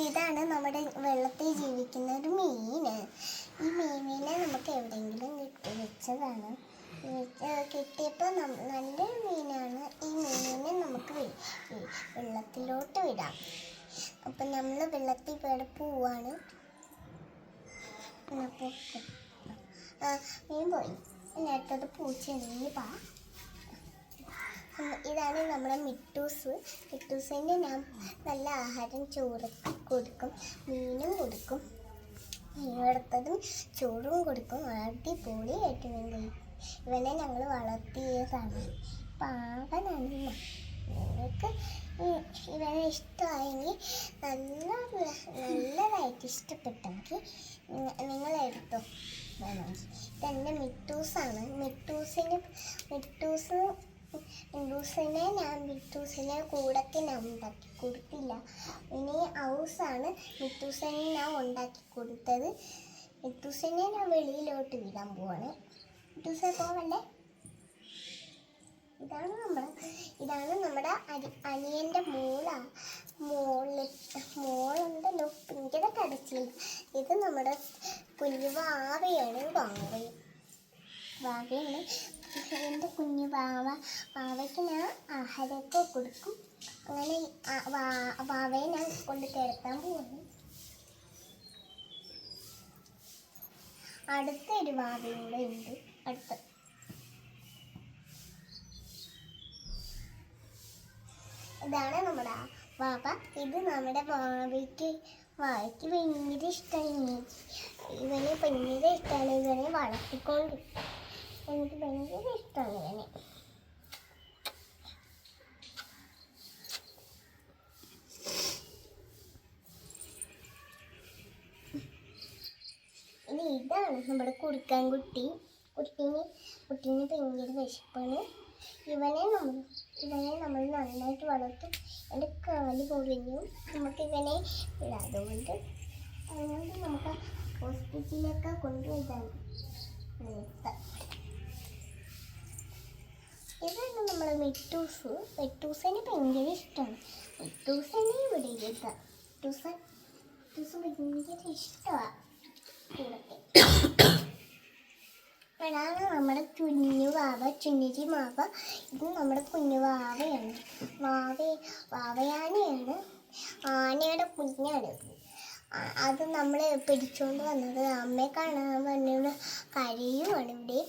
ഇതാണ് നമ്മുടെ വെള്ളത്തിൽ ജീവിക്കുന്ന ഒരു മീന്. ഈ മീനിനെ നമുക്ക് എവിടെയെങ്കിലും കിട്ടി വെച്ചതാണ്. വെച്ച് കിട്ടിയപ്പോൾ നം- നല്ലൊരു മീനാണ്. ഈ മീനിനെ നമുക്ക് വെള്ളത്തിലോട്ട് വിടാം. അപ്പം നമ്മൾ വെള്ളത്തിൽ പേടെ പോവാണ്. മീൻ പോയി. ഇനി അടുത്തത് പൂച്ചയാണെങ്കിൽ പാ ഇതാണ് നമ്മുടെ മിട്ടൂസ്. മിട്ടൂസിന് ഞാൻ നല്ല ആഹാരം ചോറ് കൊടുക്കും മീനും കൊടുക്കും മീനെടുത്തതും ചോറും കൊടുക്കും. അടിപൊളിയായിട്ട് ആയിട്ടുണ്ട് ഇവനെ ഞങ്ങൾ വളർത്തിയതാണ്. ഇവൻ. നിങ്ങൾക്ക് ഇവനെ ഇഷ്ടമായെങ്കിൽ നല്ല നല്ലതായിട്ട് ഇഷ്ടപ്പെട്ടെങ്കിൽ നിങ്ങൾ എടുത്തോ വേണമെങ്കിൽ ഇതെന്റെ മിട്ടൂസാണ്. മിട്ടൂസിന് മിട്ടൂസ് മിട്ടൂസിനെ ഞാൻ മിത്തൂസിനെ കൂടൊക്കെ ഞാൻ ഉണ്ടാക്കി കൊടുത്തില്ല. ഇനി ഹൗസാണ് മിത്തൂസിനെ ഞാൻ ഉണ്ടാക്കി കൊടുത്തത്. മിത്തൂസിനെ ഞാൻ വെളിയിലോട്ട് വിടാൻ പോവാണ്. മിട്ടൂസെ പോവല്ലേ ഇതാണ് നമ്മൾ ഇതാണ് നമ്മുടെ അരി അനിയന്റെ മോള. മോൾ മോളുണ്ടല്ലോ ഭയങ്കര കടച്ചില്ല ഇത് നമ്മുടെ കുഞ്ഞു വാവയാണ് വാവയും വാവയാണ് എന്റെ കുഞ്ഞു വാവ വാവയ്ക്ക് ഞാൻ ആഹാരമൊക്കെ കൊടുക്കും. അങ്ങനെ വാവയെ ഞാൻ കൊണ്ട് കിടത്താൻ പോകുന്നു അടുത്തൊരു വാവയും ഉണ്ട് അടുത്ത്. ഇതാണ് നമ്മുടെ വാവ. ഇത് നമ്മുടെ വാവയ്ക്ക് വാവയ്ക്ക് ഭയങ്കര ഇഷ്ടമാണ് ഇവനെ ഭയങ്കര ഇഷ്ടമാണ് ഇവനെ വളർത്തിക്കൊണ്ട് എനിക്ക് ഭയങ്കര ഇഷ്ടമാണ് ഇനി ഇതാണ് നമ്മുടെ കുറുക്കാൻ കുട്ടി. കുട്ടീന് കുട്ടീന് ഭയങ്കര വിശപ്പാണ്. ഇവനെ നമ്മൾ ഇവനെ നമ്മൾ നന്നായിട്ട് വളർത്തും. എന്റെ കാൽ പൊളിഞ്ഞു. നമുക്ക് ഇവനെ അതുകൊണ്ട് അതുകൊണ്ട് നമുക്ക് ഹോസ്പിറ്റലിലൊക്കെ നിർത്താം ഇതാണ് നമ്മൾ മെറ്റൂസ് മെറ്റൂസിന് ഭയങ്കര ഇഷ്ടമാണ് മെറ്റൂസിനെ ഇവിടെ ഇരുത്താം. മെറ്റൂസ ഭയങ്കര ഇഷ്ടമാണ് ഇതാണ് നമ്മുടെ കുഞ്ഞു വാവ മാവ. ഇത് നമ്മുടെ കുഞ്ഞു വാവയാണ്. വാവ വാവയാനയാണ് ആനയുടെ കുഞ്ഞാണ്. അത് നമ്മൾ പിടിച്ചുകൊണ്ട് വന്നത്. അമ്മയെ കാണാൻ വന്നിവിടെ കരയുമാണ് ഇവിടെ.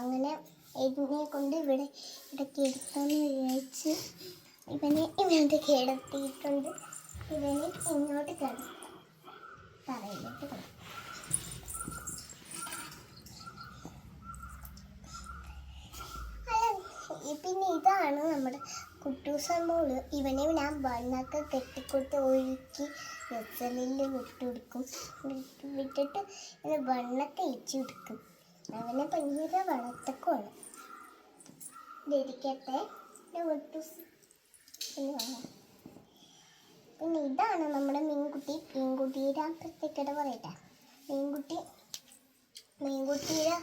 അങ്ങനെ ഇതിനെ കൊണ്ട് ഇവിടെ ഇടയ്ക്ക് എടുക്കാന്ന് വിചാരിച്ച് ഇവനെ ഇവന്റെ കിടത്തിയിട്ടുണ്ട്. ഇവനെ ഇങ്ങോട്ട് കിടത്താം. തറയിലോട്ട് കിടത്താം. പിന്നെ ഇതാണ് നമ്മുടെ കുട്ടൂസമ്മോൾ ഇവനെ ഞാൻ ബണ്ണൊക്കെ കെട്ടിക്കൊടുത്ത് ഒഴുക്കി വെച്ചലിൽ വിട്ടുകൊടുക്കും. വിട്ട് വിട്ടിട്ട് ഇങ്ങനെ ബണ്ണൊക്കെ ഇച്ചു കൊടുക്കും. അവനെ ഭയങ്കര വളർത്തക്കുമാണ് ഇരിക്കട്ടെ. വിട്ടു. പിന്നെ ഇതാണ് നമ്മുടെ മീൻകുട്ടി. മീൻകുട്ടിയുടെ പ്രത്യേകത പറയട്ടെ. മീൻകുട്ടി മീൻകുട്ടിയുടെ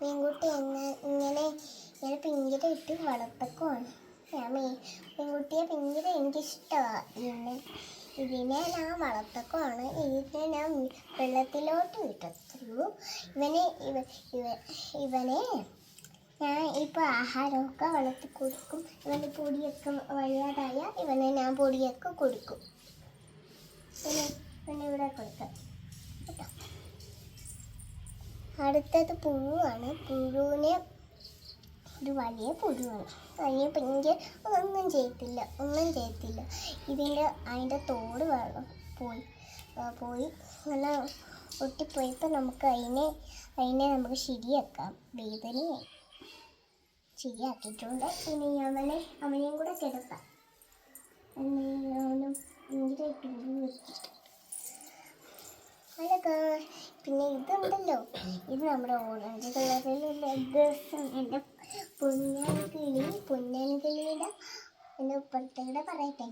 മീൻകുട്ടി ഇങ്ങനെ ഇങ്ങനെ ഭയങ്കര ഇട്ട് വളർത്തക്കുമാണ് ഞാൻ മീൻ മീൻകുട്ടിയെ പിങ്കിര എനിക്കിഷ്ടമാണ്. ഇതിനെ ഇതിനെ ഞാൻ വളർത്തക്കുമാണ് ഇതിനെ ഞാൻ വെള്ളത്തിലോട്ട് വിട്ടു ഇവനെ ഇവ ഇവ ഇവനെ ഞാൻ ഇപ്പോൾ ആഹാരമൊക്കെ വളർത്തി കൊടുക്കും. ഇവന്റെ പൊടിയൊക്കെ വയ്യാതായ ഇവനെ ഞാൻ പൊടിയൊക്കെ കൊടുക്കും. പിന്നെ പിന്നെ ഇവിടെ കൊടുക്കാം. അടുത്തത് പുഴുവാണ്. പുഴുവിനെ ഒരു വലിയ പുഴുവാണ്. അതിന് പിന്നെ ഒന്നും ചെയ്യത്തില്ല ഒന്നും ചെയ്യത്തില്ല. ഇതിന്റെ അതിന്റെ തോട് വേണം പോയി പോയി. നല്ല ഒട്ടിപ്പോയപ്പോൾ നമുക്ക് അതിനെ അതിനെ നമുക്ക് ശരിയാക്കാം. വേദനയായി. ശരിയാക്കിയിട്ടുണ്ട്. ഇനി അവനെ അവനെയും കൂടെ കിടക്കാം. അതൊക്കെ പിന്നെ ഇതുണ്ടല്ലോ. ഇത് നമ്മുടെ ഓറഞ്ച് കളറിലുള്ള ഡ്രസ്സ് എന്റെ പൊന്നാൻ കിളി പൊന്നാൻ കിളിയുടെ എന്റെ ഉപ്പുറത്തേടെ പറയട്ടെ?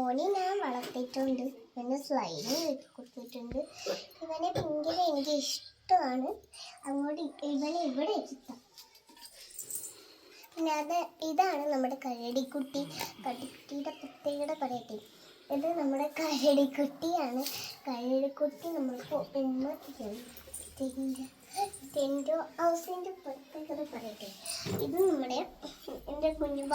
ഓനെ ഞാൻ വളർത്തിയിട്ടുണ്ട്. പിന്നെ സ്ലൈഡ് കൊടുത്തിട്ടുണ്ട്. ഇവനെ ഭയങ്കര എനിക്ക് ഇഷ്ടമാണ്. അങ്ങോട്ട് ഇവനെ ഇവിടെ എത്തിത്താം പിന്നെ അത് ഇതാണ് നമ്മുടെ കരടിക്കുട്ടി. കരടിക്കുട്ടിയുടെ പ്രത്യേകത പറയട്ടെ. ഇത് നമ്മുടെ കരടിക്കുട്ടിയാണ്. കരടിക്കുട്ടി നമ്മൾക്ക് ഉമ്മ ഹൗസിന്റെ പ്രത്യേകത പറയട്ടെ. ഇത് നമ്മുടെ എന്റെ കുഞ്ഞു